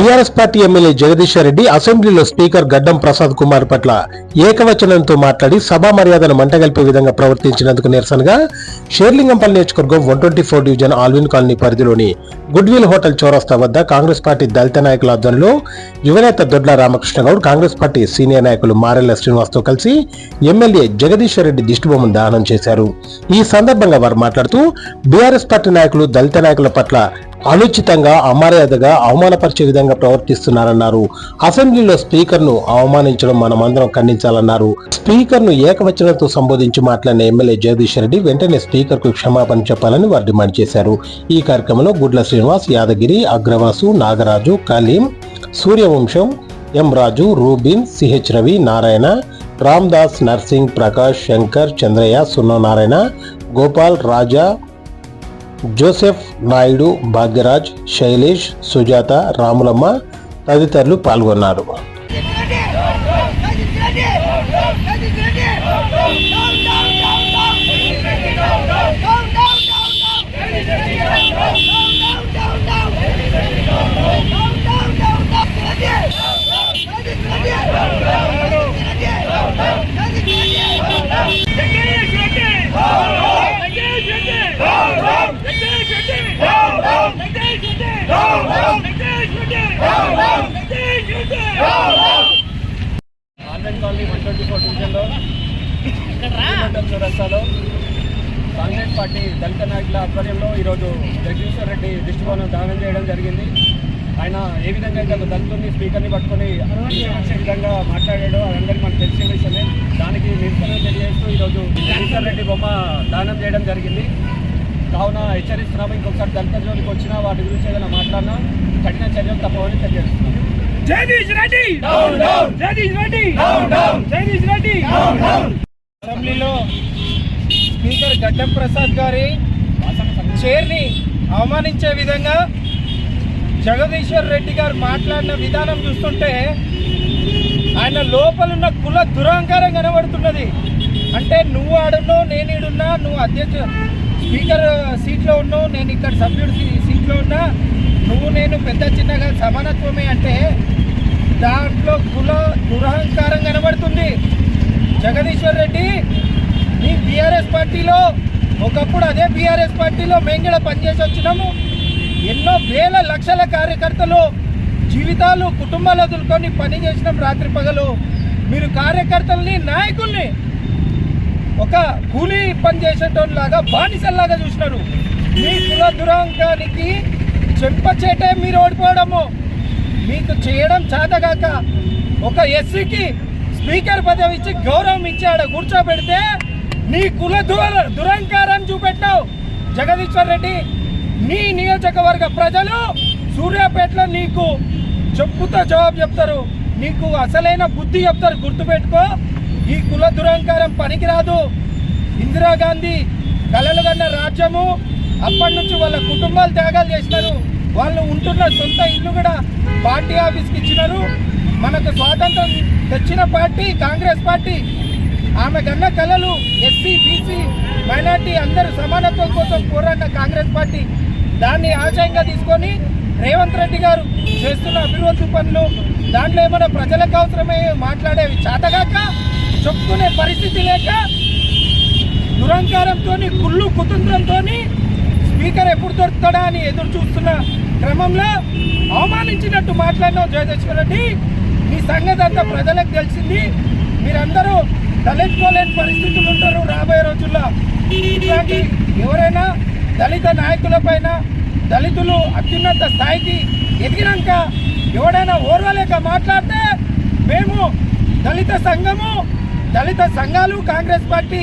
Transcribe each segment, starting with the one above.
BRS party MLA Jagadishwar Reddy అసెంబ్లీలో speaker గడ్డం ప్రసాద్ కుమార్ పట్ల ఏకవచనంతో మాట్లాడి సభా మర్యాదను మంటగలిపే విధంగా ప్రవర్తించినందుకు నిరసనగా షేర్లింగంపల్లి నియోజకవర్గం one twenty four division Allwyn colony పరిధిలోని గుడ్విల్ హోటల్ చౌరస్తా వద్ద కాంగ్రెస్ పార్టీ దళిత నాయకుల ఆధ్వర్యంలో యువనేత దొడ్ల రామకృష్ణగౌడ్ కాంగ్రెస్ పార్టీ సీనియర్ నాయకులు మారెల్ల శ్రీనివాస్తో కలిసి ఎమ్మెల్యే జగదీశ్వర్ రెడ్డి దిష్టిబొమ్మను దానం చేశారు. ఈ సందర్భంగా వారు మాట్లాడుతూ బీఆర్ఎస్ పార్టీ నాయకులు దళిత నాయకుల పట్ల అనుచితంగా అమర్యాదగా అవమానపరిచే విధంగా ప్రవర్తిస్తున్నారన్నారు. అసెంబ్లీలో స్పీకర్ను అవమానించడం మనమందరం ఖండించాలన్నారు. స్పీకర్ను ఏకవచనంతో సంబోధించి మాట్లాడిన ఎమ్మెల్యే జగదీష్ రెడ్డి వెంటనే స్పీకర్కు క్షమాపణ చెప్పాలని వారు డిమాండ్ చేశారు. ఈ కార్యక్రమంలో Gudla Srinivas Yadagiri అగ్రవాసు Nagaraju Kaleem Suryavamsham M Raju Rubin CH Ravi Narayana Ramdas Narsing Prakash Shankar Chandraiah సున్ననారాయణ Gopal Raja Joseph Naidu Bhagyaraj Shailesh Sujatha Ramulamma తదితరులు పాల్గొన్నారు. వన్ ట్వంటీ ఫోర్ డివిజన్లో చౌరస్తాలో కాంగ్రెస్ పార్టీ దళిత నాయకుల ఆధ్వర్యంలో ఈరోజు జగదీశ్వర్ రెడ్డి దిష్టికోణం దానం చేయడం జరిగింది. ఆయన ఏ విధంగా అయితే దళితుల్ని స్పీకర్ని పట్టుకొని వచ్చే విధంగా మాట్లాడాడో అదందరికీ మనకు తెలిసిన విషయమే. దానికి నిరసన తెలియజేస్తూ ఈరోజు జగదీశ్వర్ రెడ్డి బొమ్మ దానం చేయడం జరిగింది. కావున హెచ్చరిస్తున్నాము. ఇంకొకసారి దళిత జోలికి వచ్చినా వాటి గురించి ఏదైనా మాట్లాడినా కఠిన చర్యలు తప్పవని తెలియజేస్తున్నాము. జగదీష్ రెడ్డి! జగదీష్ రెడ్డి! జగదీష్ రెడ్డి! అసెంబ్లీలో స్పీకర్ గడ్డం ప్రసాద్ గారి చైర్ని అవమానించే విధంగా జగదీశ్వర్ రెడ్డి గారు మాట్లాడిన విధానం చూస్తుంటే ఆయన లోపలున్న కుల దురహంకారం కనబడుతున్నది. అంటే నువ్వు ఆడున్నావు నేను ఈడున్నా నువ్వు అధ్యక్ష స్పీకర్ సీట్లో ఉన్నావు నేను ఇక్కడ సభ్యుడి సీట్లో ఉన్నా నువ్వు నేను పెద్ద చిన్నగా సమానత్వమే అంటే దాంట్లో కుల దురహంకారం కనబడుతుంది. జగదీశ్వర్ రెడ్డి నీ బీఆర్ఎస్ పార్టీలో ఒకప్పుడు అదే బీఆర్ఎస్ పార్టీలో మేము కూడా పనిచేసి వచ్చినాము. ఎన్నో వేల లక్షల కార్యకర్తలు జీవితాలు కుటుంబాలు వదులుకొని పని చేసినాం రాత్రి పగలు. మీరు కార్యకర్తల్ని నాయకుల్ని ఒక కూలీ పని చేసేటోళ్ళలాగా బానిసల్లాగా చూసినారు. మీ కుల దురాంకానికి చెంపచేటే మీరు ఓడిపోవడము. మీకు చేయడం చేతగాక ఒక ఎస్సీకి స్పీకర్ పదవి ఇచ్చి గౌరవం ఇచ్చాడు ఆడ కూర్చోబెడితే నీ కుల దుర దురంకారం చూపెట్టావు. జగదీశ్వర్ రెడ్డి నీ నియోజకవర్గ ప్రజలు సూర్యాపేటలో నీకు చెప్పుతో జవాబు చెప్తారు. నీకు అసలైన బుద్ధి చెప్తారు. గుర్తుపెట్టుకో ఈ కుల దురహంకారం పనికిరాదు. ఇందిరాగాంధీ కలలుగన్న రాజ్యము అప్పటి నుంచి వాళ్ళ కుటుంబాలు త్యాగాలు చేసినారు. వాళ్ళు ఉంటున్న సొంత ఇల్లు కూడా పార్టీ ఆఫీస్కి ఇచ్చినారు. మనకు స్వాతంత్రం తెచ్చిన పార్టీ కాంగ్రెస్ పార్టీ. ఆమె కన్న కళలు ఎస్సీ బీసీ మైనార్టీ అందరూ సమానత్వం కోసం పోరాడిన కాంగ్రెస్ పార్టీ. దాన్ని ఆశయంగా తీసుకొని రేవంత్ రెడ్డి గారు చేస్తున్న అభివృద్ధి పనులు దాంట్లో ఏమైనా ప్రజలకు అవసరమయ్యే మాట్లాడేవి చాతగాక చెప్పుకునే పరిస్థితి లేక దురంకారంతో కుళ్ళు కుతంత్రంతో స్పీకర్ ఎప్పుడు దొరుకుతాడా అని ఎదురు చూస్తున్న క్రమంలో అవమానించినట్టు మాట్లాడినావు జయదేశ్వర రెడ్డి మీ సంగతి అంతా ప్రజలకు తెలిసింది. మీరందరూ తలెత్తుకోలేని పరిస్థితులు ఉంటారు రాబోయే రోజుల్లో. ఇట్లాంటి ఎవరైనా దళిత నాయకులపైన దళితులు అత్యున్నత స్థాయికి ఎదిగినాక ఎవడైనా ఓర్వలేక మాట్లాడితే మేము దళిత సంఘము దళిత సంఘాలు Congress party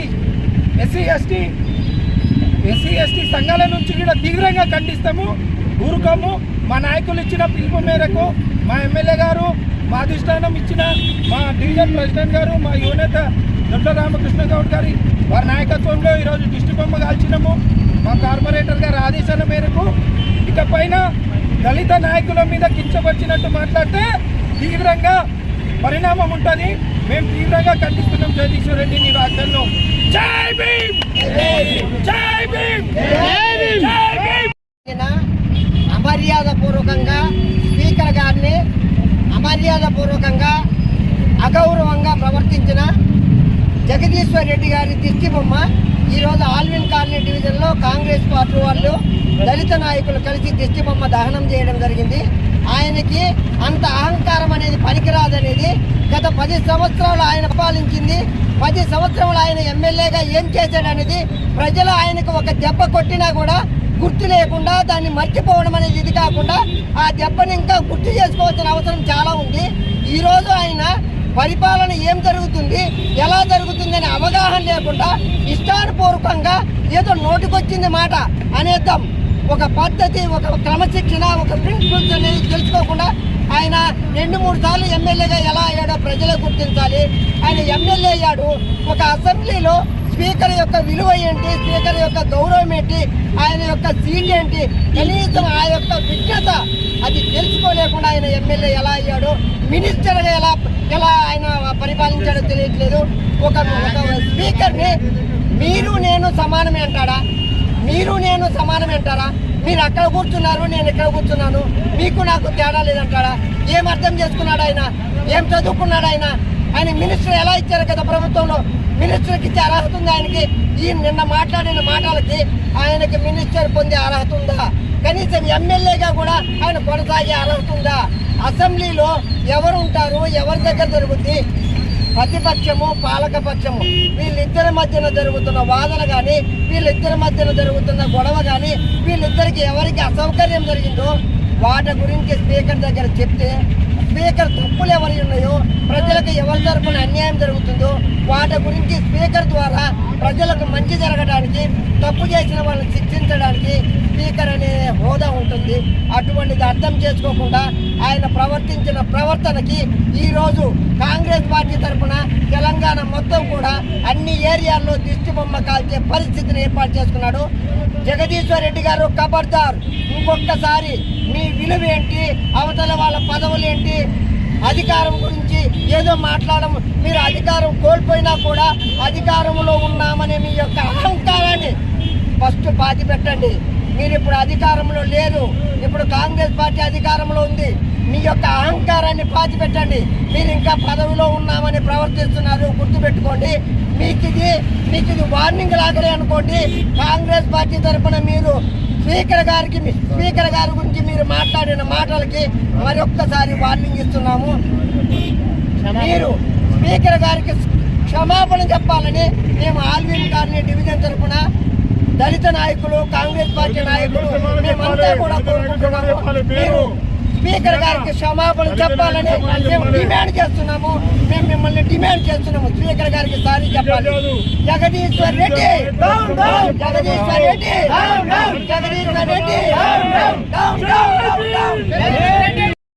SC ST SC ST సంఘాల నుంచి కూడా తీవ్రంగా ఖండిస్తాము ఊరుకోము. మా నాయకులు ఇచ్చిన పిలుపు మేరకు మా ఎమ్మెల్యే గారు మా అధిష్టానం ఇచ్చిన మా డివిజన్ ప్రెసిడెంట్ గారు మా యువనేత దొడ్ల రామకృష్ణ గౌడ్ గారి వారి నాయకత్వంలో ఈరోజు దిష్టి బొమ్మ కాల్చినాము. మా కార్పొరేటర్ గారి ఆదేశాల మేరకు. ఇకపైన దళిత నాయకుల మీద కించపరిచినట్టు మాట్లాడితే తీవ్రంగా పరిణామం ఉంటుంది. మేము తీవ్రంగా ఖండిస్తున్నాం జగదీశ్వర్ రెడ్డి నీ వ్యాఖ్యలను జై భీమ్! జై భీమ్! అమర్యాద పూర్వకంగా స్పీకర్ గారిని అమర్యాద పూర్వకంగా అగౌరవంగా ప్రవర్తించిన జగదీశ్వర్ రెడ్డి గారి దిష్టి బొమ్మ. ఈరోజు ఆల్విన్ కాలనీ డివిజన్లో కాంగ్రెస్ పార్టీ వాళ్ళు దళిత నాయకులు కలిసి దిష్టి బొమ్మ దహనం చేయడం జరిగింది. ఆయనకి అంత అహంకారం అనేది పనికిరాదనేది గత పది సంవత్సరాలు ఆయన పాలించింది పది సంవత్సరాలు ఆయన ఎమ్మెల్యేగా ఏం చేశాడనేది ప్రజలు ఆయనకు ఒక దెబ్బ కొట్టినా కూడా గుర్తు లేకుండా దాన్ని మర్చిపోవడం అనేది ఇది కాకుండా ఆ దెబ్బని ఇంకా గుర్తు చేసుకోవాల్సిన అవసరం చాలా ఉంది. ఈరోజు ఆయన పరిపాలన ఏం జరుగుతుంది ఎలా జరుగుతుంది అనే అవగాహన లేకుండా ఇష్టానుపూర్వకంగా ఏదో నోటికొచ్చింది మాట అనేద్దాం. ఒక పద్ధతి ఒక క్రమశిక్షణ ఒక ప్రిన్సిపల్స్ అనేది తెలుసుకోకుండా ఆయన రెండు మూడు సార్లు ఎమ్మెల్యేగా ఎలా అయ్యాడో ప్రజలకు గుర్తించాలి. ఆయన ఎమ్మెల్యే అయ్యాడు. ఒక అసెంబ్లీలో స్పీకర్ యొక్క విలువ ఏంటి? స్పీకర్ యొక్క గౌరవం ఏంటి? ఆయన యొక్క సీట్ ఏంటి? కనీసం ఆ యొక్క విజ్ఞత అది తెలుసుకోలేకుండా ఆయన ఎమ్మెల్యే ఎలా అయ్యాడు? మినిస్టర్గా ఎలా ఎలా ఆయన పరిపాలించాడో తెలియట్లేదు. ఒక ఒక స్పీకర్ని మీరు నేను సమానమే అంటాడా? మీరు నేను సమానమే అంటారా? మీరు అక్కడ కూర్చున్నారు నేను ఇక్కడ కూర్చున్నాను. మీకు నాకు తేడా లేదంటాడా? ఏం అర్థం చేసుకున్నాడు ఆయన? ఏం చదువుకున్నాడు ఆయన? ఆయన మినిస్టర్ ఎలా ఇచ్చారు కదా ప్రభుత్వంలో? మినిస్టర్కి ఇచ్చే అర్హత ఉంది ఆయనకి? ఈ నిన్న మాట్లాడిన మాటలకి ఆయనకి మినిస్టర్ పొందే అర్హత ఉందా? కనీసం ఎమ్మెల్యేగా కూడా ఆయన కొనసాగే అర్హత ఉందా? అసెంబ్లీలో ఎవరు ఉంటారు? ఎవరి దగ్గర జరుగుద్ది? ప్రతిపక్షము పాలకపక్షము. వీళ్ళిద్దరి మధ్యన జరుగుతున్న వాదన కానీ వీళ్ళిద్దరి మధ్యన జరుగుతున్న గొడవ కానీ వీళ్ళిద్దరికి ఎవరికి అసౌకర్యం జరిగిందో వాటి గురించి స్పీకర్ దగ్గర చెప్తే స్పీకర్ తప్పులు ఎవరి ఉన్నాయో ప్రజలకు ఎవరి తరఫున అన్యాయం జరుగుతుందో వాటి గురించి స్పీకర్ ద్వారా ప్రజలకు మంచి జరగడానికి తప్పు చేసిన వాళ్ళని శిక్షించడానికి స్పీకర్ అనే హోదా ఉంటుంది. అటువంటిది అర్థం చేసుకోకుండా ఆయన ప్రవర్తించిన ప్రవర్తనకి ఈరోజు కాంగ్రెస్ పార్టీ తరఫున తెలంగాణ మొత్తం కూడా అన్ని ఏరియాల్లో దిష్టి బొమ్మ కాల్చే పరిస్థితిని ఏర్పాటు చేసుకున్నాడు. జగదీశ్వర్ రెడ్డి గారు కబర్దార్ ఇంకొకసారి మీ విలువ ఏంటి? అవతల వాళ్ళ పదవులు ఏంటి? అధికారం గురించి ఏదో మాట్లాడడం మీరు అధికారం కోల్పోయినా కూడా అధికారంలో ఉన్నామనే మీ యొక్క అహంకారాన్ని ఫస్ట్ పాతి పెట్టండి మీరు ఇప్పుడు అధికారంలో లేరు. ఇప్పుడు కాంగ్రెస్ పార్టీ అధికారంలో ఉంది. మీ యొక్క అహంకారాన్ని పాతిపెట్టండి. మీరు ఇంకా పదవిలో ఉన్నామని ప్రవర్తిస్తున్నారు. గుర్తుపెట్టుకోండి. మీకు ఇది మీకు ఇది వార్నింగ్ లాగలే అనుకోండి. కాంగ్రెస్ పార్టీ తరఫున మీరు స్పీకర్ గారికి మీ స్పీకర్ గారి గురించి మీరు మాట్లాడిన మాటలకి మరొక్కసారి వార్నింగ్ ఇస్తున్నాము. మీరు స్పీకర్ గారికి క్షమాపణ చెప్పాలని మేము ఆల్వీన్ గారిని డివిజన్ తరఫున దళిత నాయకులు కాంగ్రెస్ పార్టీ నాయకులు మేమంతా కూడా కోరుకుంటున్నాము. స్పీకర్ గారికి క్షమాపణ చెప్పాలని మేము డిమాండ్ చేస్తున్నాము. మేము మిమ్మల్ని డిమాండ్ చేస్తున్నాము. స్పీకర్ గారికి సారీ చెప్పాలి. జగదీశ్వర్ రెడ్డి! జగదీశ్వర్ రెడ్డి! జగదీశ్వర్ రెడ్డి!